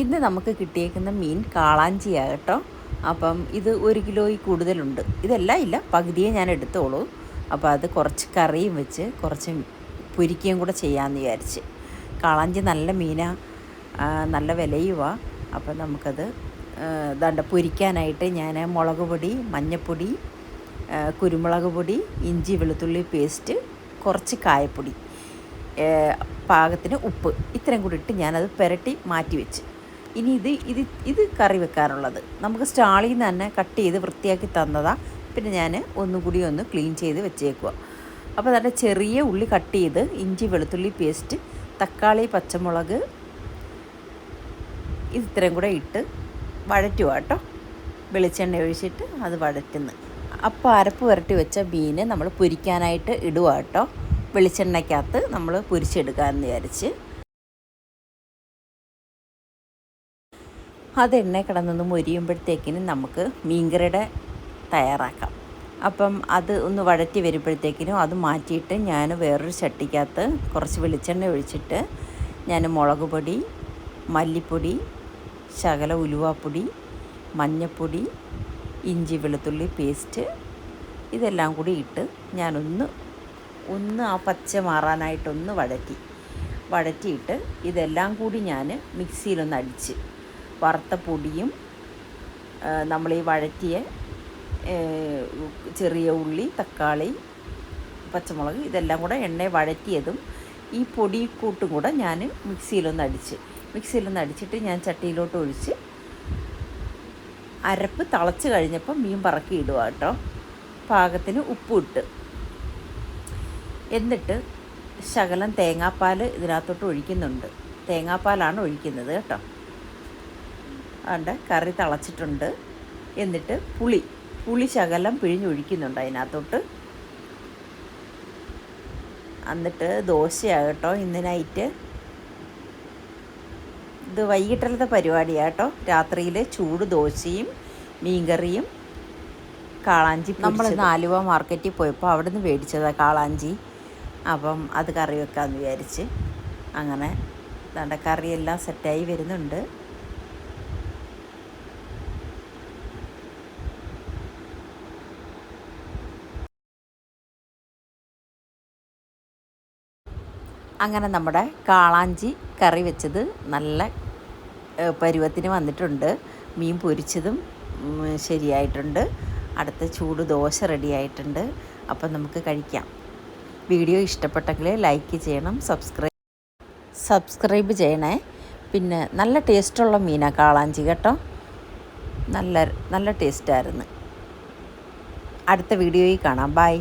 ഇന്ന് നമുക്ക് കിട്ടിയേക്കുന്ന മീൻ കാളാഞ്ചിയാണ് കേട്ടോ. അപ്പം ഇത് ഒരു കിലോയിൽ കൂടുതലുണ്ട്. ഇതെല്ലാം ഇല്ല പകുതിയെ ഞാൻ എടുത്തോളൂ. അപ്പോൾ അത് കുറച്ച് കറിയും വെച്ച് കുറച്ച് പൊരിക്കുകയും കൂടെ ചെയ്യാമെന്ന് വിചാരിച്ച്. കാളാഞ്ചി നല്ല മീനാണ് നല്ല വിലയുമാണ് അപ്പം നമുക്കത് ദണ്ട പൊരിക്കാനായിട്ട് ഞാൻ മുളക് പൊടി മഞ്ഞൾപ്പൊടി കുരുമുളക് പൊടി ഇഞ്ചി വെളുത്തുള്ളി പേസ്റ്റ് കുറച്ച് കായപ്പൊടി പാകത്തിന് ഉപ്പ് ഇത്രയും കൂടി ഇട്ട് ഞാനത് പുരട്ടി മാറ്റി വെച്ച്. ഇനി ഇത് ഇത് ഇത് കറി വെക്കാനുള്ളത്. നമുക്ക് സ്റ്റാളിൽ നിന്ന് തന്നെ കട്ട് ചെയ്ത് വൃത്തിയാക്കി തന്നതാണ് പിന്നെ ഞാൻ ഒന്നുകൂടി ഒന്ന് ക്ലീൻ ചെയ്ത് വെച്ചേക്കുക അപ്പോൾ നല്ല ചെറിയ ഉള്ളി കട്ട് ചെയ്ത് ഇഞ്ചി വെളുത്തുള്ളി പേസ്റ്റ് തക്കാളി പച്ചമുളക് ഇത് ഇത്രയും കൂടെ ഇട്ട് വഴറ്റുക കേട്ടോ. വെളിച്ചെണ്ണ ഒഴിച്ചിട്ട് അത് വഴറ്റുന്നു. അപ്പോൾ അരപ്പ് പുരട്ടി വെച്ച മീൻ നമ്മൾ പൊരിക്കാനായിട്ട് ഇടുക കേട്ടോ. വെളിച്ചെണ്ണയ്ക്കകത്ത് നമ്മൾ പൊരിച്ചെടുക്കാമെന്ന് വിചാരിച്ച്. അത് എണ്ണ കിടന്നൊന്ന് മൊരിയുമ്പോഴത്തേക്കിന് നമുക്ക് മീൻകറിയുടെ തയ്യാറാക്കാം. അപ്പം അത് ഒന്ന് വഴറ്റി വരുമ്പോഴത്തേക്കിനും അത് മാറ്റിയിട്ട് ഞാൻ വേറൊരു ചട്ടിക്കകത്ത് കുറച്ച് വെളിച്ചെണ്ണ ഒഴിച്ചിട്ട് ഞാൻ മുളക് പൊടി മല്ലിപ്പൊടി ശകല ഉലുവാപ്പൊടി മഞ്ഞൾപ്പൊടി ഇഞ്ചി വെളുത്തുള്ളി പേസ്റ്റ് ഇതെല്ലാം കൂടി ഇട്ട് ഞാനൊന്ന് ഒന്ന് ആ പച്ച മാറാനായിട്ടൊന്ന് വഴറ്റി. വഴറ്റിയിട്ട് ഇതെല്ലാം കൂടി ഞാൻ മിക്സിയിലൊന്ന് അടിച്ച് വറുത്ത പൊടിയും നമ്മൾ ഈ വഴറ്റിയ ചെറിയ ഉള്ളി തക്കാളി പച്ചമുളക് ഇതെല്ലാം കൂടെ എണ്ണ വഴറ്റിയതും ഈ പൊടി കൂട്ടും കൂടെ ഞാൻ മിക്സിയിലൊന്ന് അടിച്ച്. മിക്സിയിലൊന്ന് അടിച്ചിട്ട് ഞാൻ ചട്ടിയിലോട്ട് ഒഴിച്ച് അരപ്പ് തിളച്ച് കഴിഞ്ഞപ്പോൾ മീൻ പറക്കി ഇടുക കേട്ടോ. പാകത്തിന് ഉപ്പും ഇട്ട്. എന്നിട്ട് ശകലം തേങ്ങാപ്പാൽ ഇതിനകത്തോട്ട് ഒഴിക്കുന്നുണ്ട്. തേങ്ങാപ്പാലാണ് ഒഴിക്കുന്നത് കേട്ടോ. അതുകൊണ്ട് കറി തിളച്ചിട്ടുണ്ട്. എന്നിട്ട് പുളി പുളി ശകലം പിഴിഞ്ഞൊഴിക്കുന്നുണ്ട് അതിനകത്തോട്ട്. എന്നിട്ട് ദോശയാകട്ടോ കേട്ടോ ഇന്ന് നൈറ്റ് ഇത് വൈകിട്ടലത്തെ പരിപാടിയാട്ടോ. രാത്രിയിൽ ചൂട് ദോശയും മീൻകറിയും കാളാഞ്ചി നമ്മൾ നാലുവ ആലുവ മാർക്കറ്റിൽ പോയപ്പോൾ അവിടെ നിന്ന് മേടിച്ചതാണ് കാളാഞ്ചി. അപ്പം അത് കറി വെക്കാമെന്ന് വിചാരിച്ച് അങ്ങനെ ദാണ്ട കറിയെല്ലാം സെറ്റായി വരുന്നുണ്ട്. അങ്ങനെ നമ്മുടെ കാളാഞ്ചി കറി വെച്ചത് നല്ല പരുവത്തിന് വന്നിട്ടുണ്ട്. മീൻ പൊരിച്ചതും ശരിയായിട്ടുണ്ട്. അടുത്ത ചൂട് ദോശ റെഡിയായിട്ടുണ്ട് അപ്പം നമുക്ക് കഴിക്കാം. വീഡിയോ ഇഷ്ടപ്പെട്ടെങ്കിൽ ലൈക്ക് ചെയ്യണം സബ്സ്ക്രൈബ് സബ്സ്ക്രൈബ് ചെയ്യണേ. പിന്നെ നല്ല ടേസ്റ്റുള്ള മീനാണ് കാളാഞ്ചി കേട്ടോ. നല്ല നല്ല ടേസ്റ്റായിരുന്നു അടുത്ത വീഡിയോയിൽ കാണാം. ബൈ